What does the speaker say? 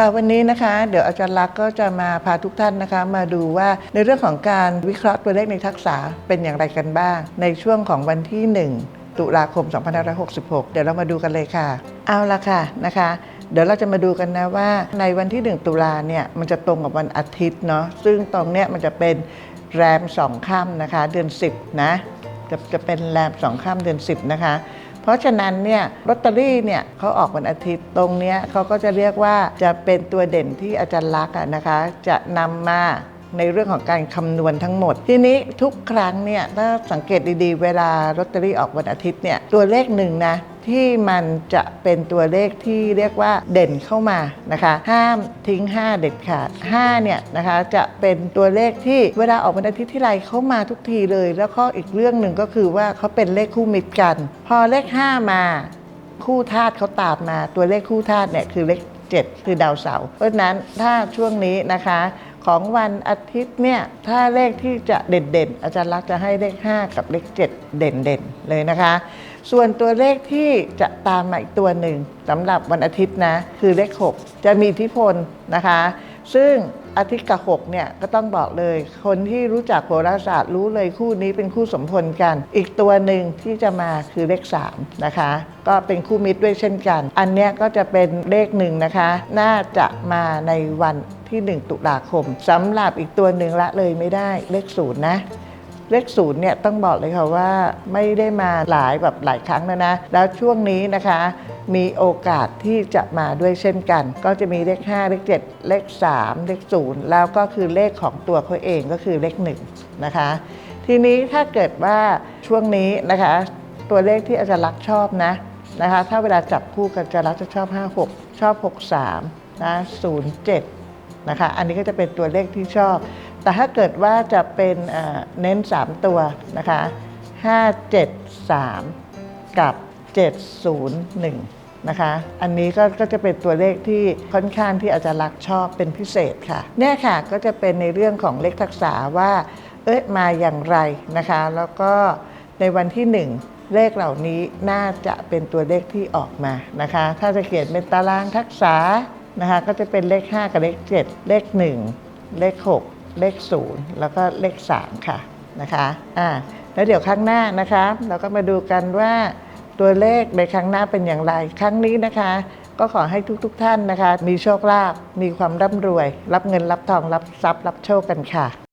ค่ะวันนี้นะคะเดี๋ยวอาจารย์ลักษณ์ก็จะมาพาทุกท่านนะคะ มาดูว่าในเรื่องของการวิเคราะห์ตัวเลขในทักษะเป็นอย่างไรกันบ้าง ในช่วงของวันที่ 1 ตุลาคม 2566 เดี๋ยวเรามาดูกันเลยค่ะ เอาละค่ะนะคะ เดี๋ยวเราจะมาดูกันนะว่าในวันที่ 1 ตุลาเนี่ยมันจะตรงกับวันอาทิตย์เนาะซึ่งตรงเนี้ยมันจะเป็นแรมสองค่ำนะคะ เดือน 10 นะจะจะเป็นแรมสองข้ามเดือน 10 นะคะ ราะฉะนั้นเนี่ยลอตเตอรี่เนี่ยเขาออกวันอาทิตย์ตรงเนี้ยเขาก็จะเรียกว่าจะเป็นตัวเด่นที่อาจารย์ลักษณ์อะนะคะ จะนำมาในเรื่องของการคำนวณทั้งหมด ทีนี้ทุกครั้งเนี่ยถ้าสังเกตดีๆ เวลาลอตเตอรี่ออกวันอาทิตย์เนี่ยตัวเลขหนึ่งนะ ที่มันจะเป็นตัวเลขที่เรียกว่าเด่นเข้ามานะคะ ห้ามทิ้ง 5 เด็ดขาด5เนี่ยนะคะจะเป็นตัวเลขที่เวลาออกวันอาทิตย์ที่ไรเข้ามาทุกทีเลย แล้วก็อีกเรื่องหนึ่งก็คือว่าเขาเป็นเลขคู่มิตรกัน พอเลข 5 มาคู่ธาตุเขาตามมาตัวเลขคู่ธาตุเนี่ยคือเลข 7 คือดาวเสาร์เพราะฉะนั้นถ้าช่วงนี้นะคะของวันอาทิตย์เนี่ยถ้าเลขที่จะเด่นๆ อาจารย์ลักษจะให้เลข 5 กับเลข 7 เด่นๆ เลยนะคะ ส่วนตัวเลขที่จะตามมาอีกตัวหนึ่งสำหรับวันอาทิตย์นะ คือเลข 6 จะมีอิทธิพลนะคะ ซึ่งอาทิตย์กับ6เนี่ยก็ต้องบอกเลย คนที่รู้จักโหราศาสตร์รู้เลยคู่นี้เป็นคู่สมพลกัน อีกตัวหนึ่งที่จะมาคือเลข3นะคะ ก็เป็นคู่มิตรด้วยเช่นกัน อันเนี้ยก็จะเป็นเลขหนึ่งนะคะ น่าจะมาในวันที่ 1 ตุลาคมสำหรับอีกตัวหนึ่งละเลยไม่ได้เลขศูนย์นะ เลขศูนย์เนี่ยต้องบอกเลยค่ะว่าไม่ได้มาหลายแบบหลายครั้งแล้วนะ แล้วช่วงนี้นะคะ มีโอกาสที่จะมาด้วยเช่นกัน ก็จะมีเลข 5 เลข 7 เลข 3 เลข 0 แล้วก็คือเลขของตัวเขาเองก็คือเลข 1 นะคะ ทีนี้ถ้าเกิดว่าช่วงนี้นะคะ ตัวเลขที่อาจารย์ลักชอบนะนะคะ ถ้าเวลาจับคู่กันอาจารย์ลักจะชอบ 56 ชอบ 63นะ07นะคะ อันนี้ก็จะเป็นตัวเลขที่ชอบ แต่ถ้าเกิดว่าจะเป็นเน้น 3 ตัวนะคะ 573 กับ 701 นะคะ อันนี้ก็ก็จะเป็นตัวเลขที่ค่อนข้างที่อาจารย์ลักชอบเป็นพิเศษค่ะ เนี่ยค่ะก็จะเป็นในเรื่องของเลขทักษะว่าเอ๊ะมาอย่างไรนะคะ แล้วก็ในวันที่ 1เลขเหล่านี้น่าจะเป็นตัวเลขที่ออกมานะคะ ถ้าจะเขียนเป็นตารางทักษะนะคะ ก็จะเป็นเลข 5 กับเลข 7 เลข 1 เลข 6 เลข 0 แล้วก็เลข 3 ค่ะนะคะอ่าแล้วเดี๋ยวครั้งหน้านะคะ เราก็มาดูกันว่าตัวเลขในครั้งหน้าเป็นอย่างไร ครั้งนี้นะคะ ก็ขอให้ทุกๆทท่านนะคะ มีโชคลาภมีความร่ำรวย รับเงินรับทองรับทรัพย์รับโชคกันค่ะ